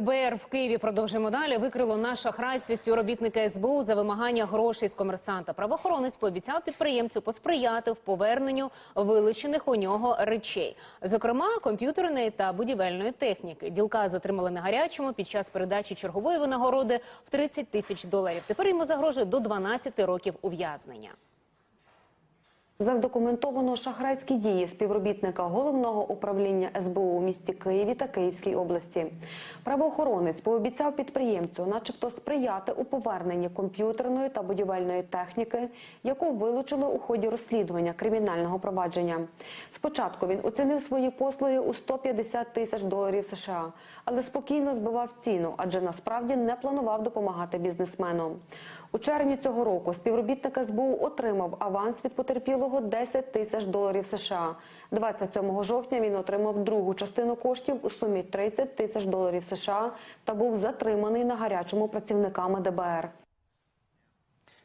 ДБР в Києві продовжимо далі. Викрило на шахрайстві співробітника СБУ за вимагання грошей з комерсанта. Правоохоронець пообіцяв підприємцю посприяти в поверненню вилучених у нього речей, зокрема комп'ютерної та будівельної техніки. Ділка затримали на гарячому під час передачі чергової винагороди в 30 тисяч доларів. Тепер йому загрожує до 12 років ув'язнення. Задокументовано шахрайські дії співробітника головного управління СБУ у місті Києві та Київській області. Правоохоронець пообіцяв підприємцю, начебто, сприяти у поверненні комп'ютерної та будівельної техніки, яку вилучили у ході розслідування кримінального провадження. Спочатку він оцінив свої послуги у 150 тисяч доларів США, але спокійно збивав ціну, адже насправді не планував допомагати бізнесмену. У червні цього року співробітник СБУ отримав аванс від потерпілого 10 тисяч доларів США. 27 жовтня він отримав другу частину коштів у сумі 30 тисяч доларів США та був затриманий на гарячому працівниками ДБР.